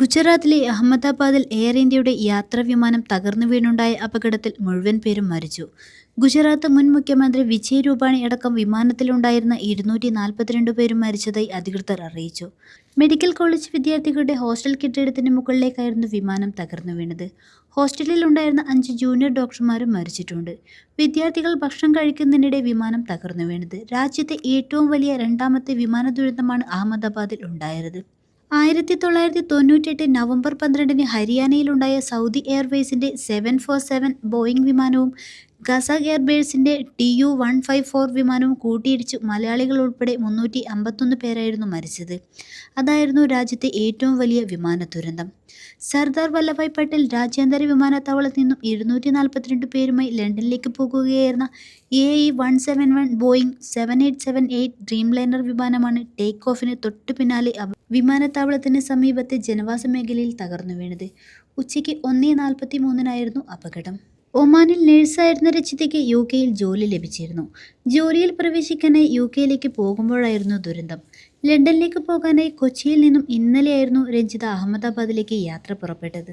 ഗുജറാത്തിലെ അഹമ്മദാബാദിൽ എയർ ഇന്ത്യയുടെ യാത്രാ വിമാനം തകർന്നു വീണുണ്ടായ അപകടത്തിൽ മുഴുവൻ പേരും മരിച്ചു. ഗുജറാത്ത് മുൻ മുഖ്യമന്ത്രി വിജയ് രൂപാണി അടക്കം വിമാനത്തിലുണ്ടായിരുന്ന ഇരുന്നൂറ്റി നാൽപ്പത്തിരണ്ട് പേരും മരിച്ചതായി അധികൃതർ അറിയിച്ചു. മെഡിക്കൽ കോളേജ് വിദ്യാർത്ഥികളുടെ ഹോസ്റ്റൽ കെട്ടിടത്തിന് മുകളിലേക്കായിരുന്നു വിമാനം തകർന്നു വീണത്. ഹോസ്റ്റലിൽ ഉണ്ടായിരുന്ന അഞ്ച് ജൂനിയർ ഡോക്ടർമാരും മരിച്ചിട്ടുണ്ട്. വിദ്യാർത്ഥികൾ ഭക്ഷണം കഴിക്കുന്നതിനിടെ വിമാനം തകർന്നു വീണത്. രാജ്യത്തെ ഏറ്റവും വലിയ രണ്ടാമത്തെ വിമാന ദുരന്തമാണ് അഹമ്മദാബാദിൽ ഉണ്ടായത്. ആയിരത്തി തൊള്ളായിരത്തി തൊണ്ണൂറ്റെട്ട് നവംബർ പന്ത്രണ്ടിന് ഹരിയാനയിലുണ്ടായ സൗദി എയർവേസിന്റെ സെവൻ ഫോർ സെവൻ ബോയിങ് വിമാനവും Kazakh എയർബേസിന്റെ T U one five four വിമാനവും കൂട്ടിയിടിച്ച് മലയാളികൾ ഉൾപ്പെടെ മുന്നൂറ്റി അമ്പത്തൊന്ന് പേരായിരുന്നു മരിച്ചത്. അതായിരുന്നു രാജ്യത്തെ ഏറ്റവും വലിയ വിമാന ദുരന്തം. സർദാർ വല്ലഭായ് പട്ടേൽ രാജ്യാന്തര വിമാനത്താവളത്തിൽ നിന്നും ഇരുന്നൂറ്റി നാൽപ്പത്തിരണ്ട് പേരുമായി ലണ്ടനിലേക്ക് പോകുകയായിരുന്ന A I one seven one Boeing seven eight seven eight Dreamliner വിമാനമാണ് ടേക്ക് ഓഫിന് തൊട്ടു പിന്നാലെ വിമാനത്താവളത്തിന് സമീപത്തെ ജനവാസ മേഖലയിൽ തകർന്നു വീണത്. ഉച്ചയ്ക്ക് ഒന്നേ നാൽപ്പത്തി മൂന്നിനായിരുന്നു അപകടം. ഒമാനിൽ നഴ്സായിരുന്ന യു കെയിൽ ജോലി ലഭിച്ചിരുന്നു. ജോലിയിൽ പ്രവേശിക്കാനായി യു കെയിലേക്ക് പോകുമ്പോഴായിരുന്നു ദുരന്തം. ലണ്ടനിലേക്ക് പോകാനായി കൊച്ചിയിൽ നിന്നും ഇന്നലെയായിരുന്നു രഞ്ജിത അഹമ്മദാബാദിലേക്ക് യാത്ര പുറപ്പെട്ടത്.